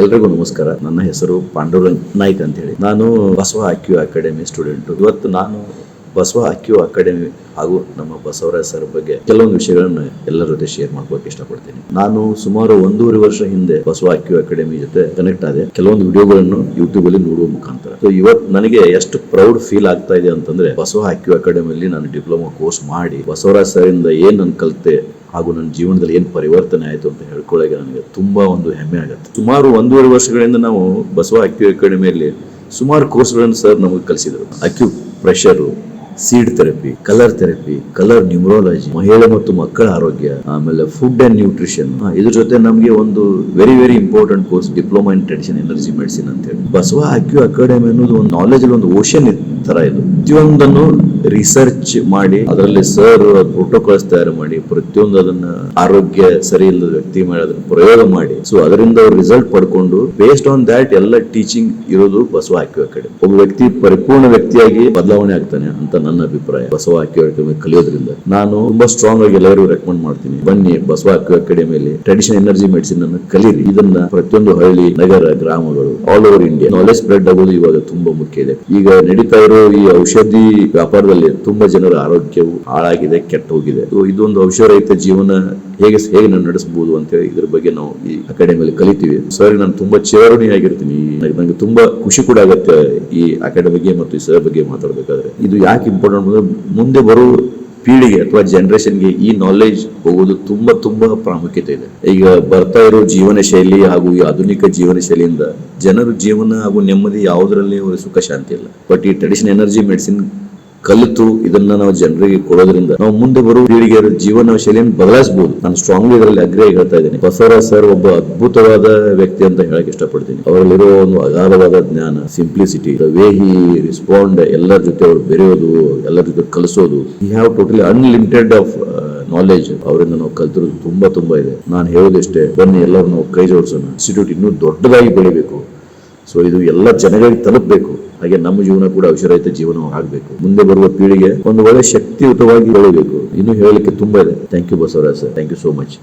ಎಲ್ರಿಗೂ ನಮಸ್ಕಾರ. ನನ್ನ ಹೆಸರು ಪಾಂಡುರಂಗ್ ನಾಯ್ಕ್ ಅಂತ ಹೇಳಿ ನಾನು ಬಸವ ಅಕ್ಯೂ ಅಕಾಡೆಮಿ ಸ್ಟೂಡೆಂಟ್. ಇವತ್ತು ನಾನು ಬಸವ ಅಕ್ಯೂ ಅಕಾಡೆಮಿ ಹಾಗೂ ನಮ್ಮ ಬಸವರಾಜ್ ಸರ್ ಬಗ್ಗೆ ಕೆಲವೊಂದು ವಿಷಯಗಳನ್ನು ಎಲ್ಲರ ಜೊತೆ ಶೇರ್ ಮಾಡ್ಕೋಕೆ ಇಷ್ಟಪಡ್ತೀನಿ. ನಾನು ಸುಮಾರು ಒಂದೂವರೆ ವರ್ಷ ಹಿಂದೆ ಬಸವ ಅಕ್ಯೂ ಅಕಾಡೆಮಿ ಜೊತೆ ಕನೆಕ್ಟ್ ಆದೆ. ಕೆಲವೊಂದು ವಿಡಿಯೋಗಳನ್ನು ಯೂಟ್ಯೂಬ್ ಅಲ್ಲಿ ನೋಡುವ ಮುಖಾಂತರ. ಸೊ ಇವತ್ತು ನನಗೆ ಎಷ್ಟು ಪ್ರೌಡ್ ಫೀಲ್ ಆಗ್ತಾ ಇದೆ ಅಂತಂದ್ರೆ ಬಸವ ಅಕ್ಯೂ ಅಕಾಡೆಮಿಯಲ್ಲಿ ನಾನು ಡಿಪ್ಲೊಮಾ ಕೋರ್ಸ್ ಮಾಡಿ ಬಸವರಾಜ್ ಸರ್ ಇಂದ ಏನ್ ನಾನು ಕಲಿತೆ ಹಾಗೂ ನನ್ನ ಜೀವನದಲ್ಲಿ ಏನು ಪರಿವರ್ತನೆ ಆಯಿತು ಅಂತ ಹೇಳ್ಕೊಳ್ಳೋಕೆ ನನಗೆ ತುಂಬ ಒಂದು ಹೆಮ್ಮೆ ಆಗುತ್ತೆ. ಸುಮಾರು ಒಂದೂವರೆ ವರ್ಷಗಳಿಂದ ನಾವು ಬಸವ ಅಕ್ಯೂ ಅಕಾಡೆಮಿಯಲ್ಲಿ ಸುಮಾರು ಕೋರ್ಸ್ಗಳನ್ನು ಸರ್ ನಮಗೆ ಕಲಿಸಿದರು. Acupressure seed therapy colour therapy colour numerology ಮಹಿಳೆ ಮತ್ತು ಮಕ್ಕಳ ಆರೋಗ್ಯ, ಆಮೇಲೆ ಫುಡ್ ಅಂಡ್ ನ್ಯೂಟ್ರಿಷನ್ ಇದ್ರ ಜೊತೆ ನಮಗೆ ಒಂದು very very important course diploma in tradition energy medicine ಅಂತ ಹೇಳಿ. ಬಸವ ಅಕ್ಯೂ ಅಕಾಡೆಮಿ ಅನ್ನೋದು ಒಂದು ನಾಲೆಜ್ ಒಂದು ಓಷನ್ ತರ ಇದು. ಪ್ರತಿಯೊಂದನ್ನು ರಿಸರ್ಚ್ ಮಾಡಿ, ಅದರಲ್ಲಿ ಸರ್ ಪ್ರೋಟೋಕಾಲ್ಸ್ ತಯಾರು ಮಾಡಿ, ಪ್ರತಿಯೊಂದು ಅದನ್ನ ಆರೋಗ್ಯ ಸರಿ ಇಲ್ಲದ ವ್ಯಕ್ತಿ ಮೇಲೆ ಅದನ್ನ ಪ್ರಯೋಗ ಮಾಡಿ. ಸೊ ಅದರಿಂದ ಅವ್ರು ರಿಸಲ್ಟ್ ಪಡ್ಕೊಂಡು ಬೇಸ್ಡ್ ಆನ್ ದಾಟ್ ಎಲ್ಲ ಟೀಚಿಂಗ್ ಇರೋದು ಬಸವ ಹಾಕಿವ ಕಡೆ ಒಬ್ಬ ವ್ಯಕ್ತಿ ಪರಿಪೂರ್ಣ ವ್ಯಕ್ತಿಯಾಗಿ ಬದಲಾವಣೆ ಆಗ್ತಾನೆ ಅಂತ ನನ್ನ ಅಭಿಪ್ರಾಯ ಬಸವ ಹಾಕಿವ ಅಕಾಡೆಮಿ ಕಲಿಯೋದ್ರಿಂದ. ನಾನು ತುಂಬಾ ಸ್ಟ್ರಾಂಗ್ ಆಗಿ ಎಲ್ಲರಿಗೂ ರೆಕಮೆಂಡ್ ಮಾಡ್ತೀನಿ. ಬನ್ನಿ ಬಸವ ಹಾಕಿವ ಅಕಾಡೆಮಿಯಲ್ಲಿ ಟ್ರೆಡಿಷನ್ ಎನರ್ಜಿ ಮೆಡಿಸಿನ್ ಅನ್ನು ಕಲೀರಿ. ಇದನ್ನ ಪ್ರತಿಯೊಂದು ಹಳ್ಳಿ, ನಗರ, ಗ್ರಾಮಗಳು all over India knowledge spread ಆಗೋದು ಇವಾಗ ತುಂಬಾ ಮುಖ್ಯ ಇದೆ. ಈಗ ನಡೀತಾ ಇರೋ ಈ ಔಷಧಿ ವ್ಯಾಪಾರದಲ್ಲಿ ತುಂಬಾ ಜನರ ಆರೋಗ್ಯವು ಹಾಳಾಗಿದೆ ಕೆಟ್ಟ ಹೋಗಿದೆ ಇದೊಂದು ಅವಶ್ಯರಹಿತ ರಹಿತ ಜೀವನ ಹೇಗೆ ಹೇಗೆ ನಾನು ನಡೆಸಬಹುದು ಅಂತ ಹೇಳಿ ಇದ್ರ ಬಗ್ಗೆ ನಾವು ಈ ಅಕಾಡೆಮಿಯಲ್ಲಿ ಕಲಿತೀವಿ. ಸರ್ ನಾನು ತುಂಬಾ ಚಿರಋಣಿಯಾಗಿರ್ತೀನಿ ನನಗೆ ನಂಗೆ ತುಂಬಾ ಖುಷಿ ಕೂಡ ಆಗುತ್ತೆ ಈ ಅಕಾಡೆಮಿಗೆ ಮತ್ತು ಈ ಸರ್ ಬಗ್ಗೆ ಮಾತಾಡಬೇಕಾದ್ರೆ. ಇದು ಯಾಕೆ ಇಂಪಾರ್ಟೆಂಟ್ ಅಂದ್ರೆ ಮುಂದೆ ಬರೋ ಪೀಳಿಗೆ ಅಥವಾ ಜನರೇಷನ್ಗೆ ಈ ನಾಲೆಜ್ ಹೋಗೋದು ತುಂಬಾ ತುಂಬಾ ಪ್ರಾಮುಖ್ಯತೆ ಇದೆ. ಈಗ ಬರ್ತಾ ಇರೋ ಜೀವನ ಶೈಲಿ ಹಾಗೂ ಈ ಆಧುನಿಕ ಜೀವನ ಶೈಲಿಯಿಂದ ಜನರ ಜೀವನ ಹಾಗೂ ನೆಮ್ಮದಿ ಯಾವುದರಲ್ಲಿ ಸುಖ, ಶಾಂತಿ ಇಲ್ಲ. ಬಟ್ ಈ ಟ್ರೆಡಿಷನ್ ಎನರ್ಜಿ ಮೆಡಿಸಿನ್ ಕಲಿತು ಇದನ್ನ ನಾವು ಜನರಿಗೆ ಕೊಡೋದ್ರಿಂದ ನಾವು ಮುಂದೆ ಬರುವ ಪೀಳಿಗೆ ಜೀವನ ಶೈಲಿಯನ್ನು ಬದಲಾಯಿಸಬಹುದು ನಾನು ಸ್ಟ್ರಾಂಗ್ಲಿ ಇದರಲ್ಲಿ ಅಗ್ರಿ ಹೇಳ್ತಾ ಇದ್ದೀನಿ. ಬಸವರಾಜ್ ಸರ್ ಒಬ್ಬ ಅದ್ಭುತವಾದ ವ್ಯಕ್ತಿ ಅಂತ ಹೇಳಕ್ ಇಷ್ಟಪಡ್ತೀನಿ. ಅವರಲ್ಲಿರುವ ಒಂದು ಅಗಾಧವಾದ ಜ್ಞಾನ ಸಿಂಪ್ಲಿಸಿಟಿ ವೇ ಹಿ ರಿಸ್ಪಾಂಡ್ ಎಲ್ಲರ ಜೊತೆ ಅವರು ಬೆರೆಯೋದು, ಎಲ್ಲರ ಜೊತೆ ಕಲಿಸೋದು ಈ have totally unlimited of knowledge ಅವರಿಂದ ನಾವು ಕಲ್ತಿರೋದು ತುಂಬಾ ತುಂಬಾ ಇದೆ. ನಾನು ಹೇಳೋದಿಷ್ಟೇ ಬನ್ನಿ ಎಲ್ಲರೂ ಕೈ ಜೋಡಿಸೋಣ. ಇನ್ಸ್ಟಿಟ್ಯೂಟ್ ಇನ್ನೂ ದೊಡ್ಡದಾಗಿ ಬೆಳಿಬೇಕು. ಸೊ ಇದು ಎಲ್ಲ ಜನಗಳಿಗೆ ತಲುಪಬೇಕು. ಹಾಗೆ ನಮ್ಮ ಜೀವನ ಕೂಡ ಔಷಧರಹಿತ ಜೀವನ ಆಗಬೇಕು. ಮುಂದೆ ಬರುವ ಪೀಳಿಗೆ ಒಂದು ಒಳ್ಳೆ ಶಕ್ತಿಯುತವಾಗಿ ಬೆಳಿಬೇಕು. ಇನ್ನು ಹೇಳಲಿಕ್ಕೆ ತುಂಬಾ ಇದೆ. Thank you Basavaraj sir. Thank you so much